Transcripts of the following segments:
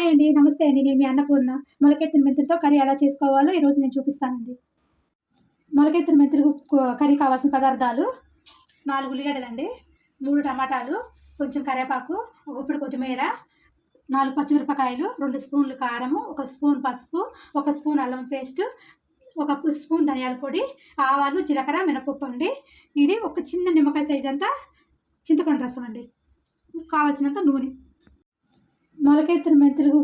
Hi అండి నమస్తే అండి. నేను మీ అన్నపూర్ణ. మొలకెత్తిన మెంతులతో కర్రీ ఎలా చేసుకోవాలో ఈరోజు నేను చూపిస్తానండి. మొలకెత్తిన మెంతులు కర్రీ కావాల్సిన పదార్థాలు నాలుగు ఉల్లిగడ్డలండి మూడు టమాటాలు కొంచెం కరివేపాకు ఒక ఇప్పుడు కొత్తిమీర నాలుగు పచ్చిమిరపకాయలు రెండు స్పూన్లు కారము ఒక స్పూన్ పసుపు ఒక స్పూన్ అల్లం పేస్ట్ ఒక స్పూన్ ధనియాల పొడి ఆవాలు జీలకర్ర మినపప్పు అండి. ఇది ఒక చిన్న నిమ్మకాయ సైజ్ అంతా చింతపండు రసం అండి. కావాల్సినంత నూనె. మొలకెత్తిన మెంతులు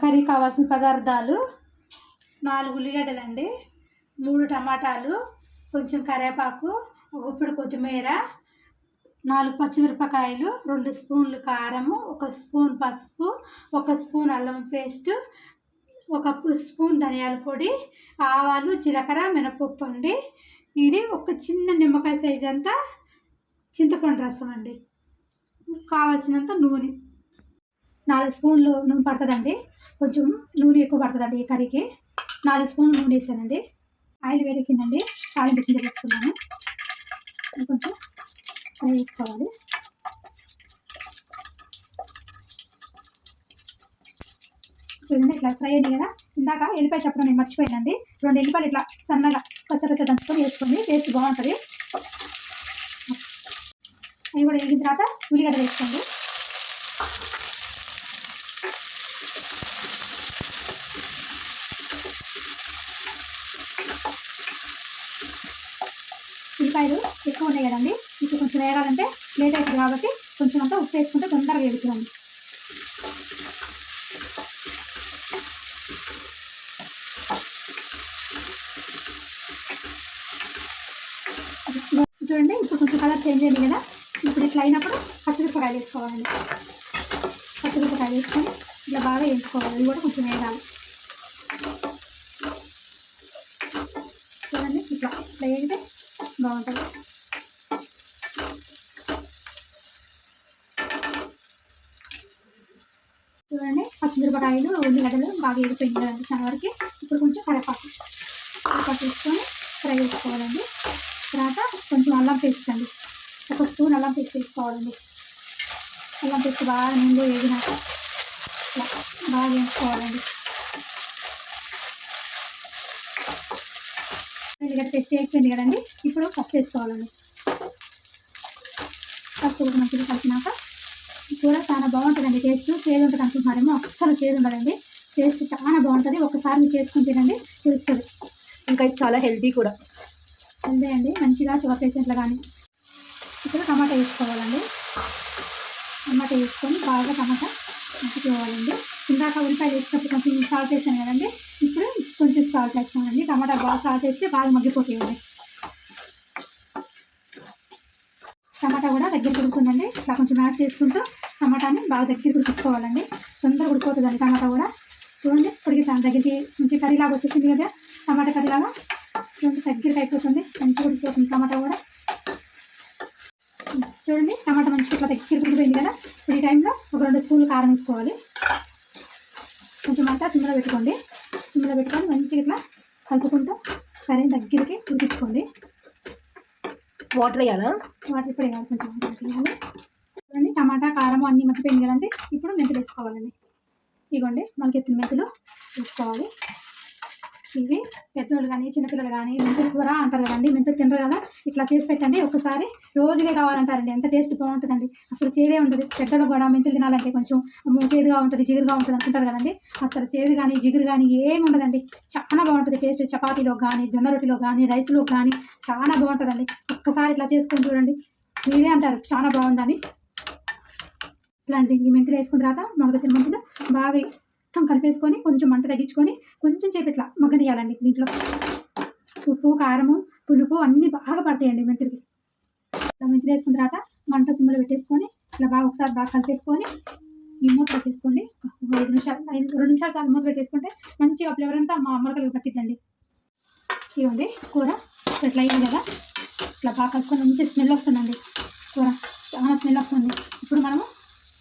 కర్రీ కావాల్సిన పదార్థాలు నాలుగు ఉల్లిగడ్డలండి మూడు టమాటాలు కొంచెం కరివేపాకు ఒక ఇప్పుడు కొత్తిమీర నాలుగు పచ్చిమిరపకాయలు రెండు స్పూన్లు కారము ఒక స్పూన్ పసుపు ఒక స్పూన్ అల్లం పేస్ట్ ఒక స్పూన్ ధనియాల పొడి ఆవాలు జీలకర్ర మినపప్పు అండి. ఇది ఒక చిన్న నిమ్మకాయ సైజ్ అంతా చింతపండు రసం అండి. కావాల్సినంత నూనె. నాలుగు స్పూన్లు నూనె పడుతుందండి. కొంచెం నూనె ఎక్కువ పడుతుందండి ఈ కర్రీకి. నాలుగు స్పూన్లు నూనె వేసానండి. ఆయిల్ వేడెక్కిందండి. తాళం పెట్టింది వేసుకున్నాను. కొంచెం ఫ్రై వేసుకోవాలి. చూడండి ఇట్లా ఫ్రై అయింది కదా. ఇందాక ఎల్లిపాయ చెప్పడం నేను మర్చిపోయానండి. రెండు ఎల్లిపాయలు ఇట్లా సన్నగా పచ్చ పచ్చ దంచుకొని వేసుకోండి టేస్ట్ బాగుంటుంది. అవి కూడా వేగిన తర్వాత ఉల్లిగడ్డ వేసుకోండి. ఉల్లిపాయలు ఎక్కువ ఉన్నాయి కదండి. ఇప్పుడు కొంచెం వేగాలంటే లేట్ అవుతుంది కాబట్టి కొంచెం అంతా ఉప్పు వేసుకుంటే తొందరగా వేగుతుందండి చూడండి ఇప్పుడు కొంచెం కలర్ చేంజ్ అయింది కదా. ఇప్పుడు ఇట్లా అయినప్పుడు పచ్చిమిరపకాయలు వేసుకోవాలండి. పచ్చిమిరపకాయలు వేసుకొని ఇట్లా బాగా వేసుకోవాలి ఇది కూడా కొంచెం వేయాలి చూడండి ఫ్రై ఇట్లా బాగుంటుంది. చూడండి పచ్చిమిరపకాయలు ఉల్లిగడ్డలు బాగా వేగిపోయింది కదండి చాలా వరకు. ఇప్పుడు కొంచెం కరివేపాకు. కరివేపాకు వేసుకొని ఫ్రై చేసుకోవాలండి. తర్వాత కొంచెం అల్లం పేస్ట్ అండి. ఒక స్పూన్ అల్లం పేస్ట్ వేసుకోవాలండి. అల్లం పేస్ట్ బాగా నీళ్ళు వేగినాక బాగా వేసుకోవాలండి. ఉల్లిగడ్డ పేస్ట్ వేగిపోయింది కదండి. ఇప్పుడు పసుపు వేసుకోవాలండి. పసుపు కూడా మంచిగా కలిపినాక కూర చాలా బాగుంటుందండి టేస్ట్. చేదు ఉంటుంది అనుకుంటున్నారేమో అస్సలు చేదు ఉండదండి. టేస్ట్ చాలా బాగుంటుంది. ఒకసారి మీరు చేసుకుని తినండి తెలుస్తుంది. ఇంకా ఇది చాలా హెల్తీ కూడా. అంతే అండి. మంచిగా షుగర్ పేషెంట్లు కానీ ఇప్పుడు టమాటా వేసుకోవాలండి. టమాటా వేసుకొని బాగా టమాటా మగ్గిపోవాలండి ఇందాక ఉల్లిపాయలు వేసినప్పుడు కొంచెం సాల్ట్ వేసాను కదండి. కొంచెం సాల్ట్ వేస్తామండి టమాటా బాగా సాల్ట్ వేస్తే బాగా మగ్గిపోతాయండి టమాటా కూడా దగ్గర ఉడుకుతుందండి ఇలా కొంచెం యాడ్ చేసుకుంటూ టమాటాని బాగా దగ్గర ఉడికించుకోవాలండి తొందరగా ఉడికిపోతుందండి టమాటా కూడా. చూడండి ఉడికిస్తాను దగ్గరికి మంచి కర్రీలాగా వచ్చేసింది కదా టమాటా కర్రీలాగా. చూడండి దగ్గరికి అయిపోతుంది. మంచిగా ఉడికిపోతుంది టమాటా కూడా. చూడండి టమాటా మంచిగా ఇట్లా దగ్గర ఉడికిపోయింది కదా. ఇప్పుడు ఈ టైంలో ఒక రెండు స్పూన్లు కారం వేసుకోవాలి. కొంచెం అంతా సిమ్లో పెట్టుకోండి. సిమ్లో పెట్టుకొని మంచిగా ఇట్లా కలుపుకుంటూ. కర్రీ దగ్గరికి ఉడికించుకోండి. వాటర్ వేయాలా? వాటర్ ఇప్పుడు వేయాలి కొంచెం వేయాలి. చూడండి టమాటా కారం అన్నీ మర్చిపోయింది కదండి ఇప్పుడు మెంతులు వేసుకోవాలండి. ఇగోండి మనకి ఎత్తిన మెంతులు వేసుకోవాలి. ఇవి వాళ్ళు కానీ చిన్నపిల్లలు కానీ మెంతులు కూర అంటారు కదండి మెంతులు తినరు కదా? ఇట్లా చేసి పెట్టండి. ఒకసారి రోజుగా కావాలంటారండి. ఎంత టేస్ట్ బాగుంటుందండి. అసలు చేదే ఉంటుంది పెద్దలు కూడా మెంతులు తినాలంటే కొంచెం చేదుగా ఉంటుంది జిగురుగా ఉంటుంది అనుకుంటారు కదండి. అసలు చేదు కానీ జిగురు కానీ ఏమి ఉండదండి. చాలా బాగుంటుంది టేస్ట్. చపాతీలో కానీ జొన్న రొట్టెలో కానీ రైస్లో కానీ చాలా బాగుంటుందండి. ఒక్కసారి ఇట్లా చేసుకొని చూడండి. మీరే అంటారు. చాలా బాగుందని. ఇట్లాంటి ఈ మెంతులు వేసుకున్న తర్వాత మొదటి మెంతులు బాగా మొత్తం కలిపేసుకొని కొంచెం మంట తగ్గించుకొని కొంచెం సేపు ఇట్లా మగ్గనియాలండి దీంట్లో. ఉప్పు కారము పులుపు అన్నీ బాగా పడతాయండి మెంతులకి. ఇట్లా మెంతులు వేసుకున్న తర్వాత మంట సిమ్లో పెట్టేసుకొని ఇట్లా బాగా ఒకసారి బాగా కలిపేసుకొని ఈ మూత పెట్టేసుకోండి. ఐదు నిమిషాలు ఐదు రెండు నిమిషాలు చాలా మూత పెట్టేసుకుంటే మంచిగా ఫ్లేవర్ అంతా మా మొలకలు పట్టిద్దండి. ఇవ్వండి కూర ఇట్లా అయింది కదా. ఇట్లా బాగా కలుపుకొని మంచి స్మెల్ వస్తుందండి. కూర చాలా స్మెల్ వస్తుంది. ఇప్పుడు మనము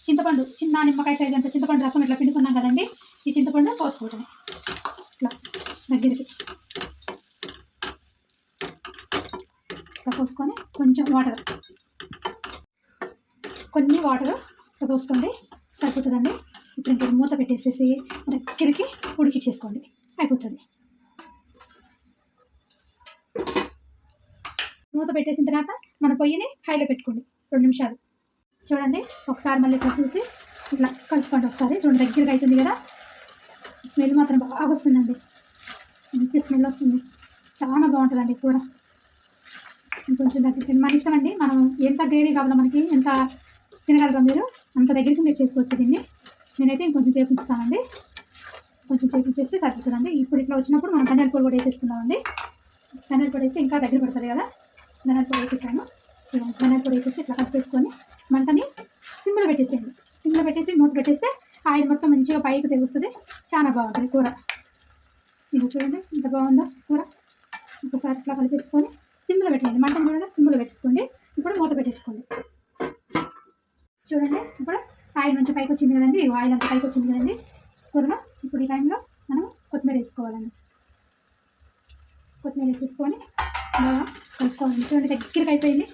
చింతపండు చిన్న నిమ్మకాయ సైజ్ అంత చింతపండు రసం ఇట్లా పిండుకున్నాం కదండి. ఈ చింతపండు పోసుకోవటమే. ఇట్లా దగ్గరికి. ఇట్లా పోసుకొని కొంచెం వాటర్ కొన్ని వాటర్ ఇట్లా పోసుకోండి. సరిపోతుందండి. ఇప్పుడు ఇంక మూత పెట్టేసేసి దగ్గరికి ఉడికిచ్చేసుకోండి. అయిపోతుంది. మూత పెట్టేసిన తర్వాత మన పొయ్యిని హైలో పెట్టుకోండి. రెండు నిమిషాలు. చూడండి ఒకసారి మళ్ళీ ఇట్లా చూసి ఇట్లా కలుపుకోండి ఒకసారి. చూడండి దగ్గరగా అవుతుంది కదా. స్మెల్ మాత్రం బాగా వస్తుందండి. మంచి స్మెల్ వస్తుంది. చాలా బాగుంటుందండి కూర. కొంచెం దగ్గరికి మన ఇష్టం అండి. మనం ఎంత గ్రేవీ కావాలో మనకి ఎంత తినగలరా మీరు అంత దగ్గరికి మీరు చేసుకోవచ్చు దీన్ని. నేనైతే ఇంకొంచెం చేపిస్తానండి కొంచెం చేపించేస్తే సరిపోతుందండి. ఇప్పుడు ఇట్లా వచ్చినప్పుడు మనం కన్నెల పొడి కూడా వేసేస్తున్నామండి కన్నెల పొడి వేస్తే ఇంకా దగ్గర పడుతుంది కదా. కన్నెల పొడి వేసేసాను. చూడండి ధనియాల పొడి వేసేసి ఇట్లా కలిపేసుకొని మంటని సిమ్లో పెట్టేసేయండి. సిమ్లో పెట్టేసి మూత పెట్టేస్తే ఆయిల్ మొత్తం మంచిగా పైకి తెగుస్తుంది. చాలా బాగుంటుంది కూర. ఇది చూడండి ఎంత బాగుందో కూర. ఒకసారి ఇట్లా కలిపేసుకొని సిమ్లో పెట్టండి మంటను చూడండి సిమ్లో పెట్టేసుకోండి. ఇప్పుడు మూత పెట్టేసుకోండి. చూడండి ఇప్పుడు ఆయిల్ మంచి పైకి వచ్చింది కదండి. ఆయిల్ అంతా పైకి వచ్చింది కదండి. కూరలో ఇప్పుడు ఈ టైంలో మనం కొత్తిమీర వేసుకోవాలండి. కొత్తిమీర వేసేసుకొని బాగా కలుపుకోవాలండి చూడండి దగ్గరికి అయిపోయింది.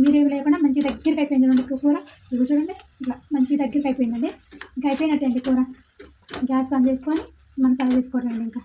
మీరేమి లేకుండా మంచి దగ్గరికి అయిపోయింది చూడండి కూర. ఇవి చూడండి ఇట్లా మంచి దగ్గరికి అయిపోయిందండి. ఇంకా అయిపోయినట్టే అండి కూర? గ్యాస్ బంద్ చేసుకొని మనం సర్వ్ చేసుకోవడం ఇంకా.